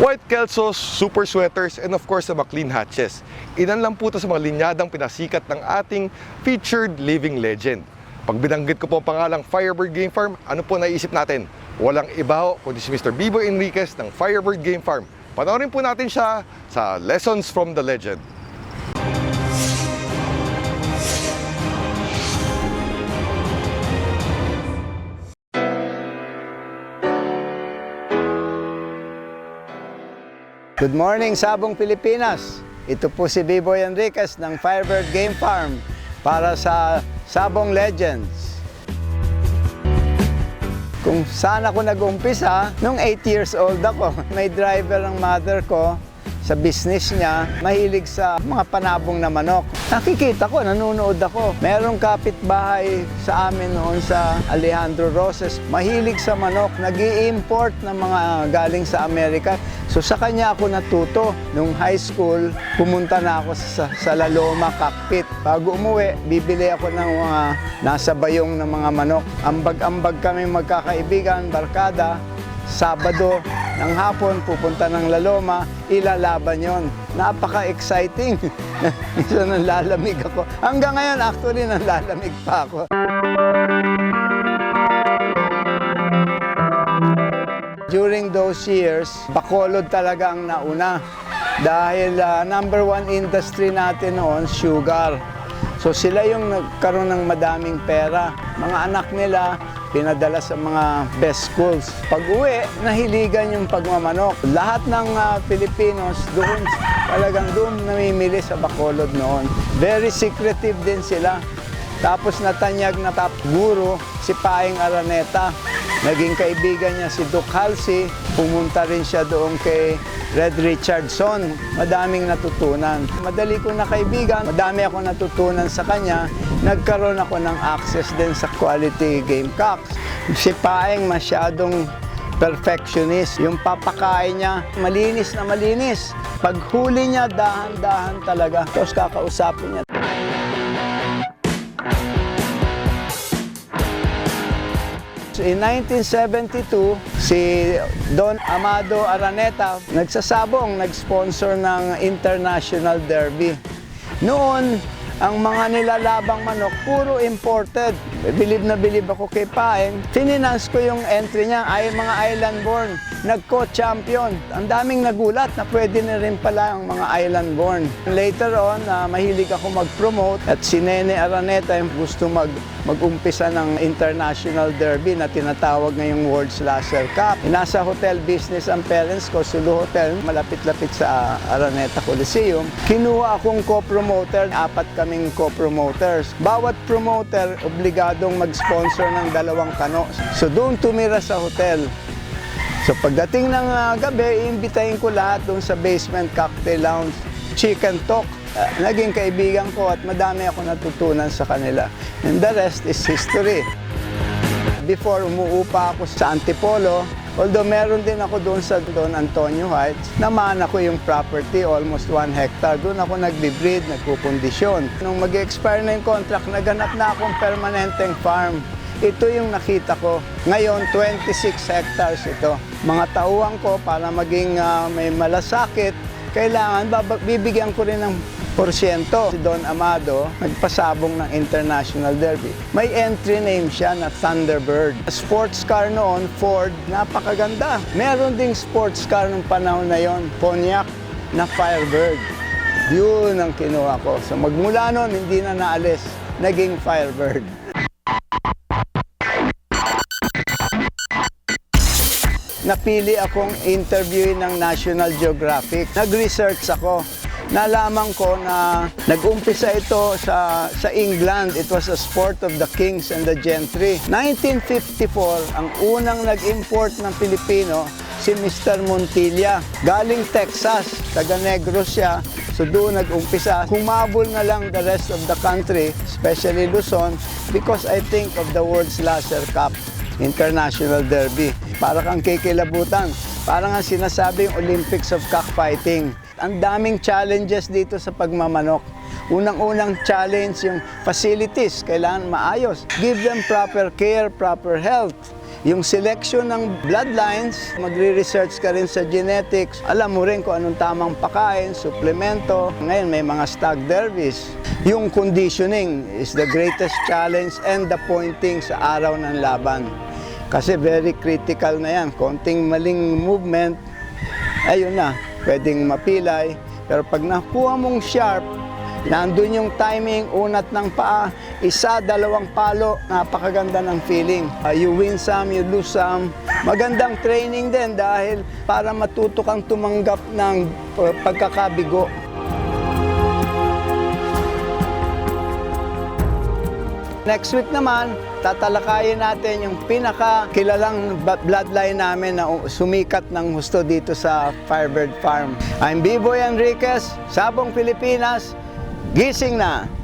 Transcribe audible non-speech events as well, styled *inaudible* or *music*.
White Kelsos, super sweaters, and of course sa mga clean hatches. Ilan lang po ito sa mga linyadang pinasikat ng ating featured living legend. Pag binanggit ko po ang pangalang Firebird Game Farm, ano po naisip natin? Walang iba kundi si Mr. Bibo Enriquez ng Firebird Game Farm. Panoorin po natin siya sa Lessons from the Legend. Good morning, Sabong Pilipinas. Ito po si Biboy Enriquez ng Firebird Game Farm para sa Sabong Legends. Kung saan ako nag-umpisa, nung 8 years old ako, *laughs* may driver ang mother ko sa business niya, mahilig sa mga panabong na manok. Nakikita ko, nanonood ako. Merong kapitbahay sa amin noon sa Alejandro Roses, mahilig sa manok, nag import ng mga galing sa Amerika. So sa kanya ako natuto. Nung high school, pumunta na ako sa, sa Laloma Cockpit. Bago umuwi, bibili ako ng mga nasa bayong ng mga manok. Ambag-ambag kami magkakaibigan, barkada. Sabado ng hapon, pupunta ng Laloma, ilalaban yon. Napaka-exciting. *laughs* Minsan nanlalamig ako. Hanggang ngayon, actually, nanlalamig pa ako. During those years, Bacolod talaga ang nauna. Dahil ah, number one industry natin noon, sugar. So sila yung nagkaroon ng madaming pera. Mga anak nila, pinadala sa mga best schools. Pag uwi, nahiligan yung pagmamanok. Lahat ng ah, Pilipinos doon, talagang doon namimili sa Bacolod noon. Very secretive din sila. Tapos natanyag na top guro, si Paing Araneta. Naging kaibigan niya si Duke Halsey. Pumunta rin siya doon kay Red Richardson. Madaming natutunan. Madali ko na kaibigan. Madami ako natutunan sa kanya. Nagkaroon ako ng access din sa quality Gamecocks. Si Paeng masyadong perfectionist. Yung papakain niya, malinis na malinis. Pag huli niya, dahan-dahan talaga. Tapos kakausapin niya. In 1972, si Don Amado Araneta nagsasabong, nag-sponsor ng International Derby. Noon, ang mga nilalabang manok, puro imported. Bilib na bilib ako kay Paeng. Fininance ko yung entry niya, ay mga island-born. Nagko-champion. Ang daming nagulat na pwede na rin pala ang mga island-born. Later on, ah, mahilig ako mag-promote at si Nene Araneta yung gusto mag mag-umpisa ng international derby na tinatawag ngayong World Slasher Cup. Nasa hotel business ang parents ko, Sulu Hotel, malapit-lapit sa Araneta Coliseum. Kinuha akong co-promoter, apat kaming co-promoters. Bawat promoter, obligadong mag-sponsor ng dalawang kano. So doon tumira sa hotel. So pagdating ng ah, gabi, iimbitahin ko lahat doon sa basement cocktail lounge, chicken talk. Ah, naging kaibigan ko at madami ako natutunan sa kanila. And the rest is history. Before umuupa ako sa Antipolo, although meron din ako doon sa Don Antonio Heights, naman ako yung property, almost 1 hectare. Doon ako nagbe-breed, nagkukondisyon. Nung mag-expire na yung contract, naganap na akong permanenteng farm. Ito yung nakita ko. Ngayon, 26 hectares ito. Mga tauhan ko para maging ah, may malasakit, kailangan bibigyan ko rin ng. Si Don Amado, nagpasabong ng International Derby. May entry name siya na Thunderbird. Sports car noon, Ford, napakaganda. Meron ding sports car nung panahon na yon, Pontiac na Firebird. Yun ang kinuha ko. So magmula noon, hindi na naalis. Naging Firebird. napili akong interviewin ng National Geographic. Nag-research ako. Nalaman ko na nag-umpisa ito sa, sa England. It was a sport of the kings and the gentry. 1954, ang unang nag-import ng Pilipino, si Mr. Montilla. Galing Texas, taga Negros siya. So doon nag-umpisa. Humabol na lang the rest of the country, especially Luzon, because I think of the World's Laser Cup. International Derby. Para kang kikilabutan. Parang ang sinasabi yung Olympics of cockfighting. Ang daming challenges dito sa pagmamanok. Unang-unang challenge yung facilities, kailangan maayos. Give them proper care, proper health. Yung selection ng bloodlines, magre-research ka rin sa genetics. Alam mo rin kung anong tamang pakain, suplemento. Ngayon may mga stag derbies. Yung conditioning is the greatest challenge and the pointing sa araw ng laban. Kasi very critical na yan. Konting maling movement, ayun na, pwedeng mapilay. Pero pag nakuha mong sharp, nandun yung timing, unat ng paa, isa, dalawang palo, napakaganda ng feeling. Uh, you win some, you lose some. Magandang training din dahil para matuto kang tumanggap ng uh, pagkakabigo. Next week naman, tatalakayin natin yung pinaka-kilalang bloodline namin na sumikat ng husto dito sa Firebird Farm. I'm B-Boy Enriquez, Sabong Pilipinas, gising na!